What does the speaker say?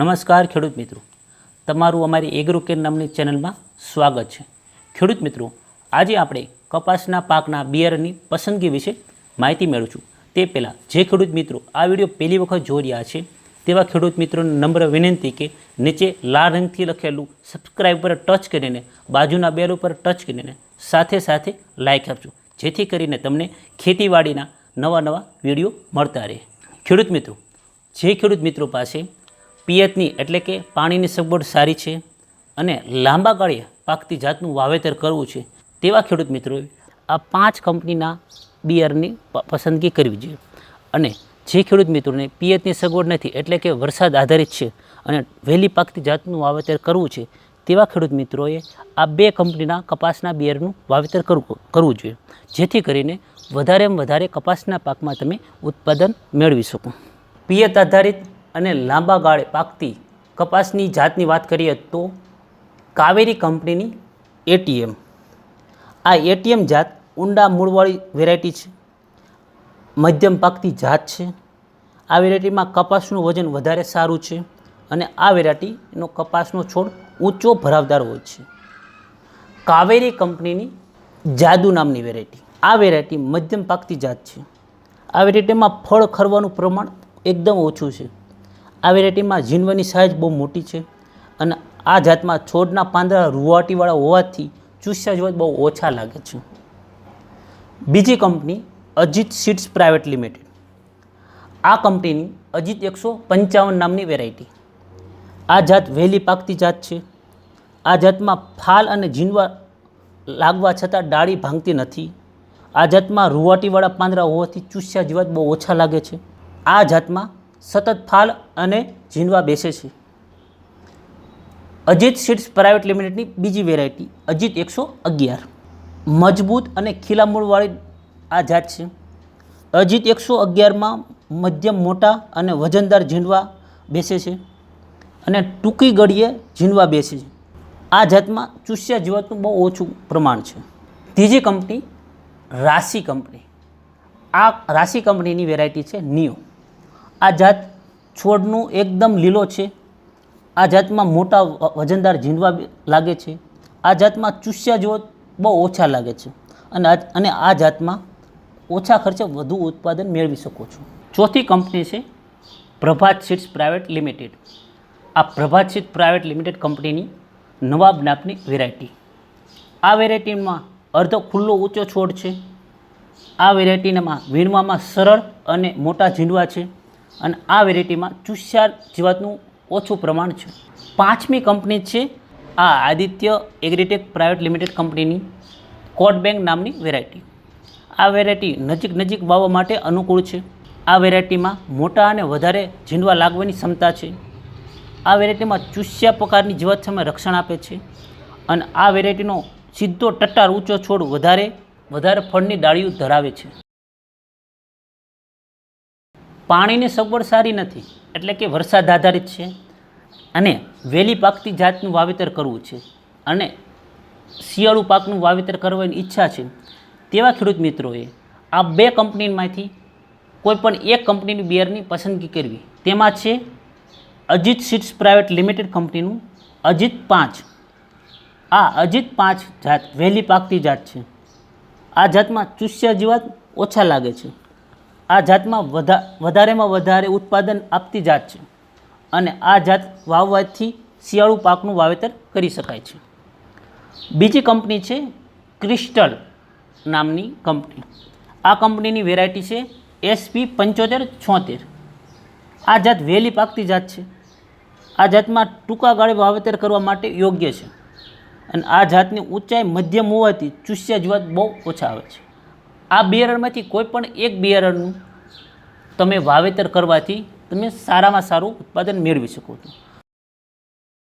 નમસ્કાર ખેડૂત મિત્રો. તમારું અમારી એગ્રોકેર નામની ચેનલમાં સ્વાગત છે. ખેડૂત મિત્રો, આજે આપણે કપાસના પાકના બિયારણની પસંદગી વિશે માહિતી મેળવશું. તે પહેલાં, જે ખેડૂત મિત્રો આ વીડિયો પહેલી વખત જોઈ રહ્યા છે, તેવા ખેડૂત મિત્રોને નમ્ર વિનંતી કે નીચે લાલ રંગથી લખેલું સબસ્ક્રાઇબ પર ટચ કરીને, બાજુના બેલ ઉપર ટચ કરીને સાથે સાથે લાઇક આપજો. જેથી કરીને તમને ખેતીવાડીના નવા નવા વીડિયો મળતા રહે. ખેડૂત મિત્રો, જે ખેડૂત મિત્રો પાસે પિયતની એટલે કે પાણીની સગવડ સારી છે અને લાંબા ગાળે પાકતી જાતનું વાવેતર કરવું છે તેવા ખેડૂત મિત્રોએ આ પાંચ કંપનીના બિયરની પસંદગી કરવી જોઈએ. અને જે ખેડૂત મિત્રોને પિયતની સગવડ નથી એટલે કે વરસાદ આધારિત છે અને વહેલી પાકતી જાતનું વાવેતર કરવું છે તેવા ખેડૂત મિત્રોએ આ બે કંપનીના કપાસના બિયરનું વાવેતર કરવું કરવું જોઈએ. જેથી કરીને વધારેમાં વધારે કપાસના પાકમાં તમે ઉત્પાદન મેળવી શકો. પિયત આધારિત અને લાંબા ગાળે પાકતી કપાસની જાતની વાત કરીએ તો કાવેરી કંપનીની એટીએમ. આ એટીએમ જાત ઊંડા મૂળવાળી વેરાયટી છે. મધ્યમ પાકતી જાત છે. આ વેરાયટીમાં કપાસનું વજન વધારે સારું છે અને આ વેરાયટીનો કપાસનો છોડ ઊંચો ભરાવદાર હોય છે. કાવેરી કંપનીની જાદુ નામની વેરાયટી. આ વેરાયટી મધ્યમ પાકતી જાત છે. આ વેરાયટીમાં ફળ ખરવાનું પ્રમાણ એકદમ ઓછું છે. આ વેરાયટીમાં જીનવાની સાઇઝ બહુ મોટી છે અને આ જાતમાં છોડના પાંદડા રૂવાટીવાળા હોવાથી ચૂસ્યા જોવા બહુ ઓછા લાગે છે. બીજી company Ajit seeds private limited. આ કંપનીની અજીત એકસો પંચાવન નામની વેરાયટી. આ જાત વહેલી પાકતી જાત છે. આ જાતમાં ફાલ અને જીનવા લાગવા છતાં ડાળી ભાંગતી નથી. આ જાતમાં રૂવાટીવાળા પાંદડા હોવાથી ચૂસ્યા જીવાત બહુ ઓછા લાગે છે. આ જાતમાં સતત ફાલ અને ઝીંડવા બેસે છે. અજીત સીડ્સ પ્રાઇવેટ લિમિટેડની બીજી વેરાયટી, અજીત એકસો અગિયાર. મજબૂત અને ખીલા મૂળવાળી આ જાત છે. અજીત એકસો અગિયારમાં મધ્યમ, મોટા અને વજનદાર ઝીંડવા બેસે છે અને ટૂંકી ગળીએ ઝીંડવા બેસે છે. આ જાતમાં ચૂસ્યા જીવાતનું બહુ ઓછું પ્રમાણ છે. ત્રીજી કંપની રાશિ કંપની. આ રાશિ કંપનીની વેરાયટી છે નિયો. આ જાત છોડનું એકદમ લીલો છે. આ જાતમાં મોટા વજનદાર ઝીંડવા લાગે છે. આ જાતમાં ચૂસ્યા જેવો બહુ ઓછા લાગે છે. અને અને આ જાતમાં ઓછા ખર્ચે વધુ ઉત્પાદન મેળવી શકો છો. ચોથી કંપની છે પ્રભાત સીડ્સ પ્રાઇવેટ લિમિટેડ. આ પ્રભાત સીડ પ્રાઇવેટ લિમિટેડ કંપનીની નવાબ નાપની વેરાયટી. આ વેરાયટીમાં અર્ધો ખુલ્લો ઊંચો છોડ છે. આ વેરાયટીમાં વીણવામાં સરળ અને મોટા ઝીંડવા છે. અને આ વેરાયટીમાં ચુસ્યાર જીવાતનું ઓછું પ્રમાણ છે. પાંચમી કંપની છે આ આદિત્ય એગ્રીટેક પ્રાઇવેટ લિમિટેડ કંપનીની કોટ બેંક નામની વેરાયટી. આ વેરાયટી નજીક નજીક વાવવા માટે અનુકૂળ છે. આ વેરાયટીમાં મોટા અને વધારે ઝીંડવા લાગવાની ક્ષમતા છે. આ વેરાયટીમાં ચૂસ્યા પ્રકારની જીવાત સામે રક્ષણ આપે છે અને આ વેરાયટીનો સીધો ટટ્ટાર ઊંચો છોડ વધારે વધારે ફળની ડાળીઓ ધરાવે છે. પાણીની સગવડ સારી નથી, એટલે કે વરસાદ આધારિત છે. અને વહેલી પાકતી જાતનું વાવેતર કરવું છે. અને શિયાળુ પાકનું વાવેતર કરવાની ઈચ્છા છે. તેવા ખેડૂત મિત્રોએ આ બે કંપનીમાંથી કોઈ પણ એક કંપનીની બિયરની પસંદગી કરવી. તેમાં છે અજીત સીડ્સ પ્રાઇવેટ લિમિટેડ કંપનીનું અજીત પાંચ. આ અજીત પાંચ જાત વહેલી પાકતી જાત છે. આ જાતમાં ચૂસ્યા જીવાત ઓછા લાગે છે. આ જાતમાં વધા, વધારેમાં વધારે ઉત્પાદન આપતી જાત છે અને આ જાત વાવવાથી શિયાળુ પાકનું વાવેતર કરી શકાય છે. બીજી કંપની છે ક્રિસ્ટલ નામની કંપની. આ કંપનીની વેરાયટી છે એસપી પંચોતેર છોતેર. આ જાત વહેલી પાકતી જાત છે. આ જાતમાં ટૂંકા ગાળે વાવેતર કરવા માટે યોગ્ય છે અને આ જાતની ઊંચાઈ મધ્યમ હોવાથી ચૂસ્યા જીવાત બહુ ઓછા આવે છે. આ બિયારણમાંથી કોઈ પણ એક બિયારણનું તમે વાવેતર કરવાથી તમે સારામાં સારું ઉત્પાદન મેળવી શકો છો.